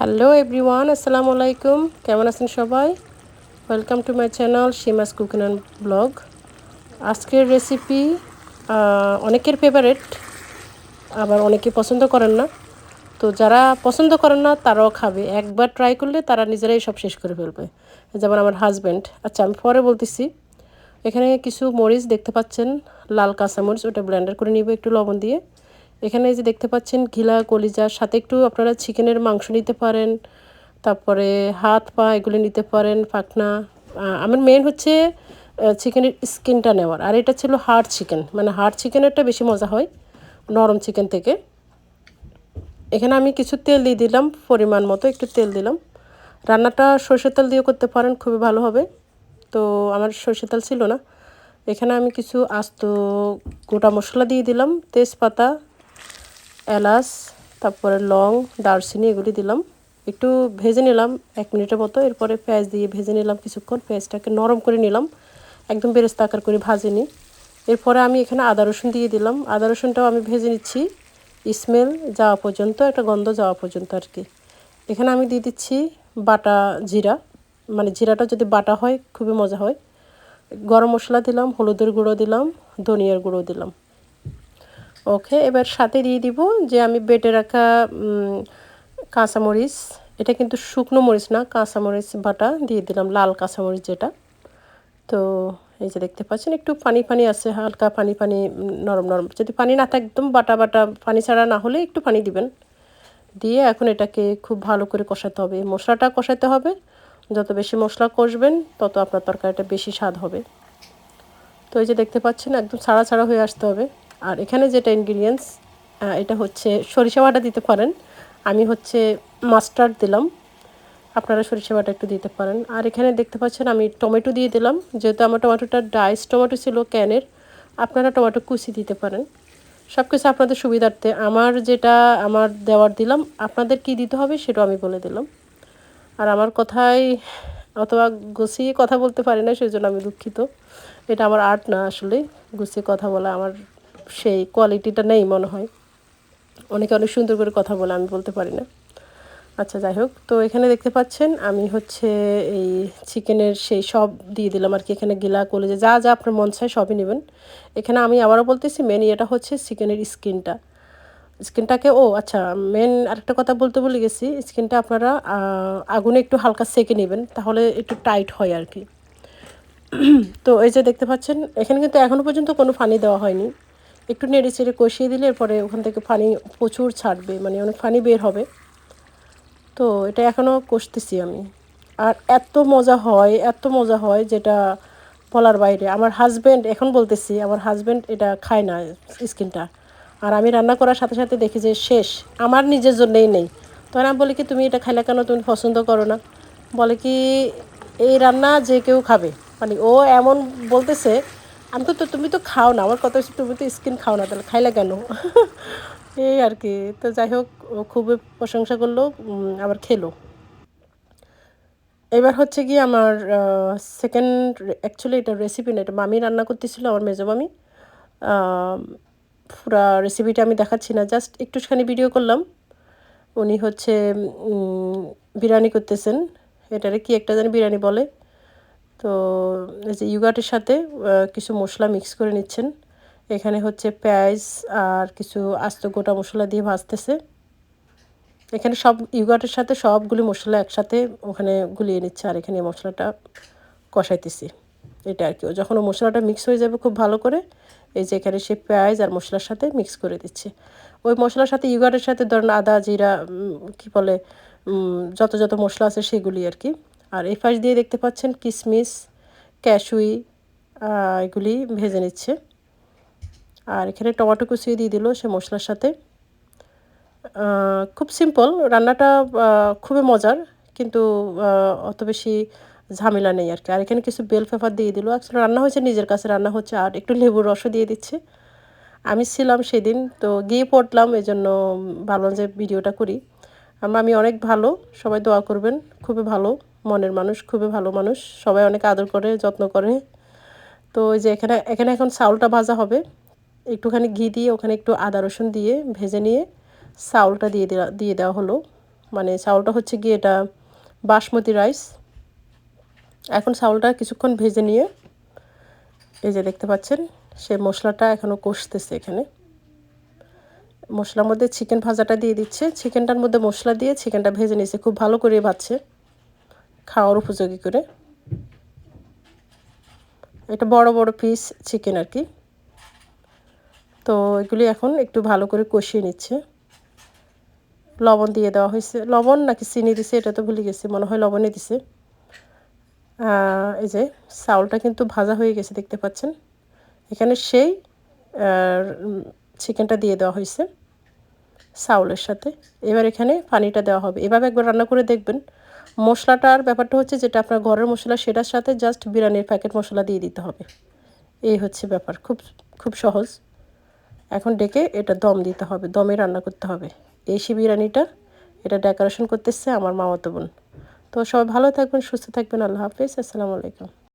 Hello everyone আসসালামু আলাইকুম কেমন আছেন সবাই? Welcome to my channel Seema's cooking and blog আজকের রেসিপি অনেকের ফেভারেট আবার অনেকে পছন্দ করেন না। তো যারা পছন্দ করেন না, তারাও খাবে। একবার ট্রাই করলে তারা নিজেরাই সব শেষ করে ফেলবে। যেমন আমার হাজব্যান্ড আচ্ছা আমি পরে বলতেছি। এখানে কিছু মরিচ দেখতে পাচ্ছেন। লাল কাঁচা মরিচ ওটা ব্লেন্ডার করে নিব একটু লবণ দিয়ে। এখানে এই যে দেখতে পাচ্ছেন ঘিলা কলিজার সাথে একটু আপনারা চিকেনের মাংস নিতে পারেন, তারপরে হাত পা এগুলি নিতে পারেন, পাখনা। আমার মেন হচ্ছে চিকেনের স্কিনটা নেওয়ার। আর এটা ছিল হার্ড চিকেন মানে হার্ড চিকেনেরটা বেশি মজা হয়, নরম চিকেন থেকে। এখানে আমি কিছু তেল দিয়ে দিলাম, পরিমাণ মতো একটু তেল দিলাম। রান্নাটা সর্ষের তেল দিয়ে করতে পারেন, খুবই ভালো হবে। তো আমার সর্ষের তেল ছিল না। এখানে আমি কিছু আস্ত গোটা মশলা দিয়ে দিলাম, তেজপাতা এলাচ, তারপরে লং, দারচিনি এগুলি দিলাম। একটু ভেজে নিলাম এক মিনিটের মতো। এরপরে পেঁয়াজ দিয়ে ভেজে নিলাম কিছুক্ষণ। পেঁয়াজটাকে নরম করে নিলাম। একদম বেরেস্তা আকার করে ভাজে নিই এরপরে আমি এখানে আদা রসুন দিয়ে দিলাম। আদা রসুনটাও আমি ভেজে নিচ্ছি। স্মেল যাওয়া পর্যন্ত, একটা গন্ধ যাওয়া পর্যন্ত আর কি। এখানে আমি দিয়ে দিচ্ছি বাটা জিরা। মানে জিরাটা যদি বাটা হয়, খুবই মজা হয়। গরম মশলা দিলাম, হলুদের গুঁড়ো দিলাম, ধনিয়ার গুঁড়ো দিলাম। ওকে, এবার সাথে দিয়ে দিব যে আমি বেটে রাখা কাঁচামরিচ। এটা কিন্তু শুকনো মরিচ না, কাঁচামরিচ বাটা দিয়ে দিলাম, লাল কাঁচামরিচ যেটা। তো এই যে দেখতে পাচ্ছেন, একটু পানি পানি আছে, হালকা পানি পানি, নরম নরম। যদি পানি না থাকে, একদম বাটা বাটা, পানি ছাড়া না হলে একটু পানি দিবেন। দিয়ে এখন এটাকে খুব ভালো করে কষাতে হবে। মশলাটা কষাতে হবে। যত বেশি মশলা কষবেন, তত আপনার তরকারিটা বেশি স্বাদ হবে। তো এই যে দেখতে পাচ্ছেন, একদম ছাড়া ছাড়া হয়ে আসতে হবে। আর এখানে যেটা ইনগ্রিডিয়েন্টস এটা হচ্ছে সরিষা বাটা দিতে পারেন। আমি হচ্ছে মাস্টার্ড দিলাম। আপনারা সরিষা বাটা একটু দিতে পারেন। আর এখানে দেখতে পাচ্ছেন আমি টমেটো দিয়ে দিলাম। যেহেতু আমার টমেটোটা ডাইস টমেটো ছিল ক্যানের, আপনারা টমেটো কুচি দিতে পারেন। সব কিছু আপনাদের সুবিধার্থে আমার যেটা আমার দেওয়ার দিলাম, আপনাদের কি দিতে হবে সেটাও আমি বলে দিলাম। আর আমার কথায় অথবা গুছিয়ে কথা বলতে পারি না সেই জন্য আমি দুঃখিত। এটা আমার আর্ট না আসলে, গুছিয়ে কথা বলা আমার সেই কোয়ালিটিটা নেই মনে হয়। অনেকে অনেক সুন্দর করে কথা বলে, আমি বলতে পারি না। আচ্ছা যাই হোক, তো এখানে দেখতে পাচ্ছেন, আমি হচ্ছে এই চিকেনের সেই সব দিয়ে দিলাম আর কি। এখানে গিলা, কলেজে যা যা আপনার মন চায় সবই নেবেন। এখানে আমি আবারও বলতেছি মেন এটা হচ্ছে চিকেনের স্কিনটা স্কিনটাকে ও আচ্ছা মেন আরেকটা কথা বলতে বলে গেছি স্কিনটা আপনারা আগুনে একটু হালকা সেকে নেবেন, তাহলে একটু টাইট হয় আর কি। তো এই যে দেখতে পাচ্ছেন, এখানে কিন্তু এখনও পর্যন্ত কোনো ফানি দেওয়া হয়নি। একটু নেড়ে চেড়ে কষিয়ে দিলে এরপরে ওখান থেকে পানি প্রচুর ছাড়বে মানে অনেক পানি বের হবে। তো এটা এখনও কষতেছি আমি। আর এত মজা হয়, এত মজা হয় যেটা বলার বাইরে। আমার হাজব্যান্ড এখন বলতেছি, আমার হাজব্যান্ড এটা খায় না স্কিনটা আর আমি রান্না করার সাথে সাথে দেখি যে শেষ, আমার নিজের জন্যেই নেই। তখন আমি বলি কি, তুমি এটা খাইলে কেন? তুমি পছন্দ করো না। বলে কি, এই রান্না যে কেউ খাবে। মানে ও এমন বলতেছে আমি তো তুমি তো খাও না, আমার কথা হচ্ছে তুমি তো স্কিন খাও না, তাহলে খাইলে কেন? এই আর কি, তো যাই হোক, ও খুবই প্রশংসা করল আবার খেলো। এবার হচ্ছে কি আমার সেকেন্ড অ্যাকচুয়ালি এটা রেসিপি না, এটা মামি রান্না করতেছিল, আমার মেজো মামি। পুরা রেসিপিটা আমি দেখাচ্ছি না জাস্ট একটুখানি ভিডিও করলাম। উনি হচ্ছে বিরিয়ানি করতেছেন। এটারে কি একটা জানি বিরিয়ানি বলে। তো এই যে ইউগাটের সাথে কিছু মশলা মিক্স করে নিচ্ছেন। এখানে হচ্ছে পেঁয়াজ আর কিছু আস্ত গোটা মশলা দিয়ে ভাজতেছে। এখানে সব ইউগাটের সাথে সবগুলি মশলা একসাথে ওখানে গুলিয়ে নিচ্ছে আর এখানে মশলাটা কষাইতেছি। এটা আর কি। যখন মশলাটা মিক্স হয়ে যাবে খুব ভালো করে, এই যে এখানে সে পেঁয়াজ আর মশলার সাথে মিক্স করে দিচ্ছে। ওই মশলার সাথে ইউগাটের সাথে ধরেন আদা, জিরা কি বলে যত যত মশলা আছে সেগুলি আর কি। আর এই দিয়ে দেখতে পাচ্ছেন কিশমিশ ক্যাশুই এগুলি ভেজে নিচ্ছে। আর এখানে টমেটো কুচিয়ে দিয়ে দিল সে মশলার সাথে। খুব সিম্পল রান্নাটা খুবই মজার, কিন্তু অত বেশি ঝামেলা নেই আর কি। আর এখানে কিছু বেল পেপার দিয়ে দিল। অ্যাকচুয়ালি রান্না হয়েছে, নিজের কাছে রান্না হচ্ছে, আর একটু লেবুর রসও দিয়ে দিচ্ছে। আমি ছিলাম সেদিন, তো গিয়ে পড়লাম এই জন্য ভাবলাম যে ভিডিওটা করি। আমরা, আমি অনেক ভালো, সবাই দোয়া করবেন, খুবই ভালো। মনের মানুষ, খুবই ভালো মানুষ। সবাই অনেক আদর করে, যত্ন করে। তো ওই যে এখানে এখানে এখন চাউলটা ভাজা হবে। একটুখানি ঘি দিয়ে ওখানে একটু আদা রসুন দিয়ে ভেজে নিয়ে চাউলটা দিয়ে দেওয়া দিয়ে দেওয়া হলো। মানে চাউলটা হচ্ছে গিয়ে এটা বাসমতি রাইস। এখন চাউলটা কিছুক্ষণ ভেজে নিয়ে, এই যে দেখতে পাচ্ছেন, সে মশলাটা এখনও কষতেছে এখানে। মশলার মধ্যে চিকেন ভাজাটা দিয়ে দিচ্ছে। চিকেনটার মধ্যে মশলা দিয়ে চিকেনটা ভেজে নিয়েছে। খুব ভালো করে ভাজছে। খাওয়ার উপযোগী করে। এটা বড় বড় পিস চিকেন আর কি। তো এগুলি এখন একটু ভালো করে কষিয়ে নিচ্ছে। লবণ দিয়ে দেওয়া হয়েছে। লবণ নাকি চিনি দিছে, এটা তো ভুলে গেছি। মনে হয় লবণে দিছে। এই যে চাউলটা কিন্তু ভাজা হয়ে গেছে, দেখতে পাচ্ছেন। এখানে সেই চিকেনটা দিয়ে দেওয়া হয়েছে চাউলের সাথে। এবার এখানে পানিটা দেওয়া হবে। এভাবে একবার রান্না করে দেখবেন। মশলাটার ব্যাপারটা হচ্ছে যেটা আপনার ঘরের মশলা, সেটার সাথে জাস্ট বিরিয়ানির প্যাকেট মশলা দিয়ে দিতে হবে। এই হচ্ছে ব্যাপার, খুব খুব সহজ। এখন ডেকে এটা দম দিতে হবে, দমে রান্না করতে হবে। এই সে বিরিয়ানিটা, এটা ডেকোরেশন করতেছে আমার মামাতো বোন। তো সবাই ভালো থাকবেন, সুস্থ থাকবেন, আল্লাহ হাফিজ, আসসালামু আলাইকুম।